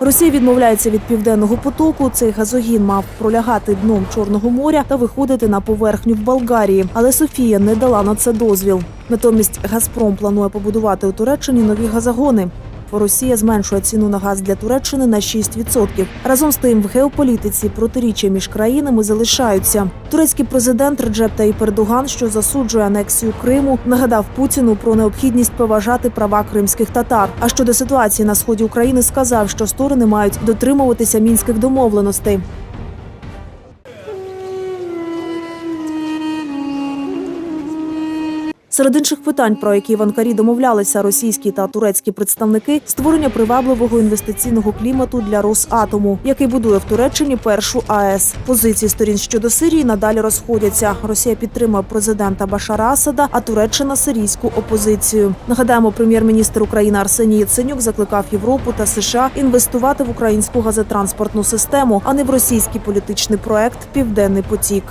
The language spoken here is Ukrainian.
Росія відмовляється від південного потоку. Цей газогін мав пролягати дном Чорного моря та виходити на поверхню в Болгарії. Але Софія не дала на це дозвіл. Натомість Газпром планує побудувати у Туреччині нові газогони. Росія зменшує ціну на газ для Туреччини на 6%. Разом з тим, в геополітиці протиріччя між країнами залишаються. Турецький президент Реджеп Таїп Ердоган, що засуджує анексію Криму, нагадав Путіну про необхідність поважати права кримських татар. А щодо ситуації на сході України, сказав, що сторони мають дотримуватися мінських домовленостей. Серед інших питань, про які в Анкарі домовлялися російські та турецькі представники, створення привабливого інвестиційного клімату для Росатому, який будує в Туреччині першу АЕС. Позиції сторін щодо Сирії надалі розходяться. Росія підтримує президента Башара Асада, а Туреччина сирійську опозицію. Нагадаємо, прем'єр-міністр України Арсеній Яценюк закликав Європу та США інвестувати в українську газотранспортну систему, а не в російський політичний проект Південний потік.